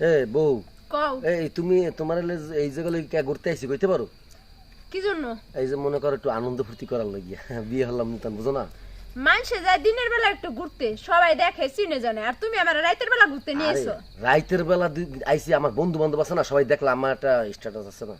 এ বউ কও। এই তুমি তোমার এই জায়গায় কে ঘুরতে আইছি কইতে পারো? কি জন্য? এই যে মনে করো একটু আনন্দ ফুর্তি করার লাগিয়া বিয়ে হলাম বুঝো না? মানুষে যায় দিনের বেলা একটু ঘুরতে সবাই দেখে চিনে জানে। আর তুমি আমার রাতের বেলা ঘুরতে নিয়ে এসো। রাইতের বেলা আইছি আমার বন্ধু বান্ধব আছে না সবাই দেখলাম আমার একটা স্ট্যাটাস আছে না।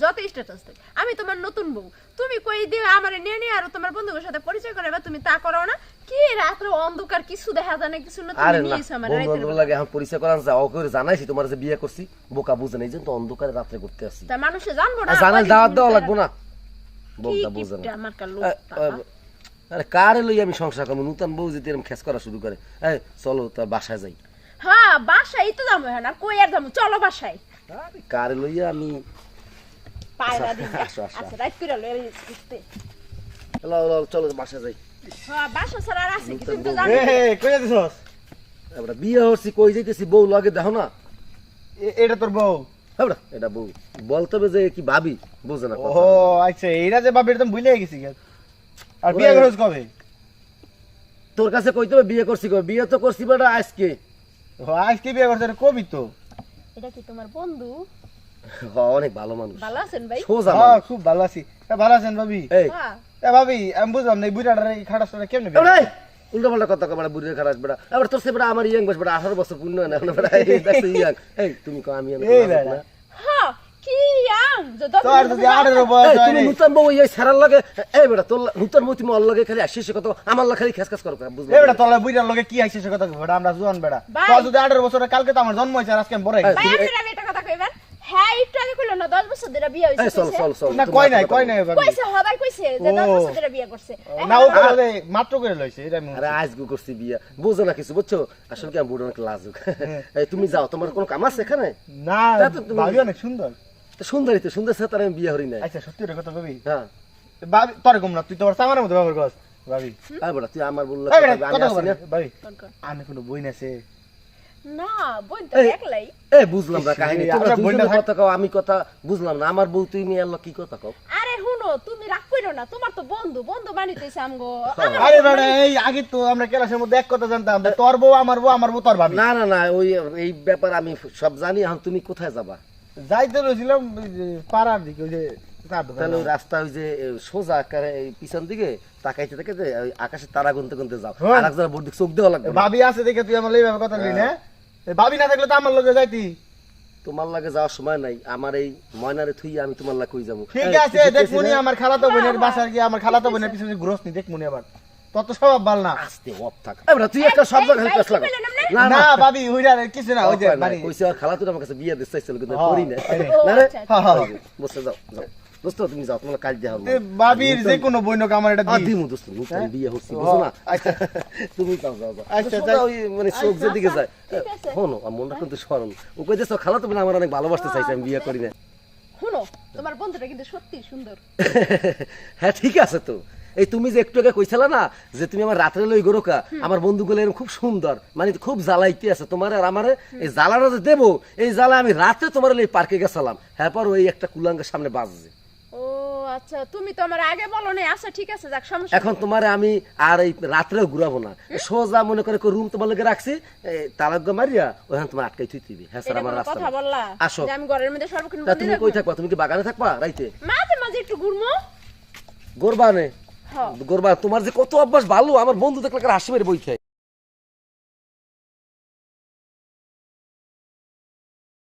যত স্ট্যাটাস থাকে। আমি তোমার নতুন বউ। তুমি কই দিও আমার নিয়ে নিয়ে আর তোমার বন্ধুদের সাথে পরিচয় করে তুমি তা করো না। কি রাত্রে অন্ধকার কিছু দেখা যায় না কিছু না আরে না নিয়ে এসো আমার বন্ধু রাতের বান্ধব বেলা। লাগে এখন পরিচয় করান যাও করে জানাইছি তোমার যে বিয়ে করছি বোকা বুঝে নেই যে তো অন্ধকারে রাত্রে করতে আসছি। তা মানুষে জানব না জানাল দাওয়াত দেওয়া লাগবো না। বলতা বুঝে না। আমার কাল লোক আ, আ, আরে কারে লই আমি সংসার করব? নতুন বউ যদি এরকম খেস করা শুরু করে এই চলো তার বাসায় যাই। হ্যাঁ বাসায় তো যাব হ্যাঁ না কই আর যাব? চলো বাসায়। আরে কারে লইয়া আমি পায়রা। আচ্ছা করে লই চলো বাসায় যাই। হ্যাঁ বিয়ে হচ্ছি কই যাইতেছি বউ লাগে দেখো না। এটা তোর বউ? হ্যাঁ এটা বউ। বলতে হবে যে কি ভাবি? বুঝে না ও আচ্ছা এইটা যে বাপের তুমি ভুলে গেছি আর বিয়ে করছ কবে? তোর কাছে কইতে হবে বিয়ে করছি কবে? বিয়ে তো করছি বেটা আজকে। ও, আজকে বিয়ে করছ এটা কবি তো। এটা কি তোমার বন্ধু? হ, অনেক ভালো মানুষ। ভালো আছেন ভাই? সোজা হ্যাঁ খুব ভালো আছি। ভালো আছেন ভাবি? হ্যাঁ। ভাবি আমি বুঝলাম না এই বুড়াটার এই খাটাসটা কেমনে বিয়ে এবার এই, উল্টা পাল্টা কথা কবার বুড়ি খারাপ বেড়া। এবার তোর সে বেড়া আমার ইয়াং বয়স বেড়া আঠারো বছর পূর্ণ হয় না এখন বেড়া এই দেখছ ইয়াং। এই তুমি কো আমি আমি এই নাজুক বেড়া। না? হ্যাঁ কি আম যে দশ তোর যদি বসে আঠেরো যাও না। বয়স তুমি নূতন বউ এই সারার লাগে এই বেড়া তোর নূতন বউ তুমি ওর লগে খালি আসিস কত আমার লাগে খালি খেস খেস করো বুঝলি এ বেটা তোলা বুড়ার লগে কি আইছে কথা বেটা আমরা জোয়ান বেটা তোর যদি আঠারো বছর কালকে তো আমার জন্ম হয়েছে আজকে বড় হয়ে গেছি। ভাই আপনার আমি একটা কথা কইবেন হ্যাঁ একটু আগে কইলো না দশ বছর ধরে বিয়ে এই হয়েছে চল চল চল না তোমার কই নাই কথা কই বলো। নাই ভাবি কইছে হবাই কইছে যে দশ ও। বছর ধরে বিয়ে করছে। না ও করে মাত্র করে লইছে এটা আমি আরে আজ গু করছি বিয়া। বুঝো না কিছু বুঝছ? আসলে কি আমি বুড়ো অনেক লাজুক? এই তুমি যাও তোমার কোনো কাম আছে এখানে? না ভাবি অনেক সুন্দর। তো সুন্দরী তো সুন্দর সাথে আমি বিয়ে হরি নাই। আচ্ছা সত্যি রে কথা ভাবি। হ্যাঁ। ভাবি তোর কম না তুই তোমার সামানের মতো ব্যবহার করস ভাবি। আরে বেটা তুই আমার বললে আমি না। কোন বই আছে না একলাই। বুঝলাম না কাহিনী। তোমরা কথা কও আমি কথা বুঝলাম না। আমার বউ তুই নিয়ে আল্লাহ কি কথা কও। আরে হুনো তুমি রাগ কইরো না তোমার তো বন্ধু বন্ধু বানিতেছে আমগো। আরে বেটা এই আগে তো আমরা ক্লাসের মধ্যে এক কথা জানতাম তোর বউ আমার বউ আমার বউ তোর ভাবি। না না না ওই এই ব্যাপার আমি সব জানি এখন তুমি কোথায় যাবা? যাইতে রয়েছিলাম পাড়ার দিকে ওই যে তাহলে ওই রাস্তা ওই যে সোজা আকারে পিছন দিকে তাকাইতে থাকে যে আকাশে তারা গুনতে গুনতে যাও। হ্যাঁ। আর চোখ দেওয়া লাগবে ভাবি আছে দেখে তুই আমার এইভাবে কথা বলি না এই ভাবি না থাকলে তো আমার লগে যাইতি। তোমার লাগে যাওয়ার সময় নাই আমার এই ময়নারে থুই আমি তোমার লাগে কই যাব। ঠিক আছে দেখ মনি না? আমার খালাতো বোনের বাসার গিয়ে আমার খালাতো বোনের পিছনে ঘুরস নি দেখ মনি আবার। তত স্বভাব ভালো না। আস্তে অফ থাক। বেটা, তুই একটা শব্দ খালি এই, কি লাগা না না না। ভাবি হইরা কিছু না ওই যে বাড়ি। কইছে আর খালা তুই আমার কাছে বিয়ে দিতে চাইছিল কিন্তু হ্যাঁ, করি না এই রে। ও, না? রে হ্যাঁ, হ্যাঁ। বসে যাও যাও। দোস্ত তুমি যাও তোমার কাজ দেওয়া হবে এ, ভাবির যে কোনো আমার এটা। দিমু দোস্ত নতুন বিয়ে হচ্ছে বুঝো না? আচ্ছা। তুমি যাও যাও যাও। আচ্ছা। ওই মানে চোখ যেদিকে যায়। আছে। শোনো আমার মনটা কিন্তু স্মরণ ও কইতেছ খালা তুমি আমার অনেক ভালোবাসতে চাইছে আমি বিয়ে করি না হুনো তোমার বন্ধুটা কিন্তু সত্যি সুন্দর। হ্যাঁ ঠিক আছে তো। এই তুমি যে একটু আগে কইছিলা না যে তুমি আমার রাত্রে লই গরোকা আমার বন্ধুগুলো এরকম খুব সুন্দর মানে খুব জ্বালাইতে আছে। তোমার আর আমার এই জ্বালাটা যে দেবো এই জ্বালা আমি রাতে তোমার এই পার্কে গেছিলাম। হ্যাঁ পর ওই একটা কুলাঙ্গের সামনে বাজছে। আচ্ছা তুমি তো আমার আগে বলো না আচ্ছা ঠিক আছে যাক সমস্যা এখন তোমার আমি আর এই রাত্রেও ঘুরাবো না। সোজা মনে করে রুম তোমার লোকে রাখছি। তালাক মারিয়া ওখানে তোমার আটকাই থুই দিবি। হ্যাঁ স্যার আমার রাস্তা কথা। বললা? আসো। আমি ঘরের মধ্যে সর্বক্ষণ তুমি কই থাকবা? তুমি কি বাগানে থাকবা রাইতে? মাঝে মাঝে একটু ঘুরমো। গোরবানে? হ্যাঁ গোরবা তোমার যে কত অভ্যাস ভালো আমার বন্ধু দেখলে হাসি মেরে বই খায়।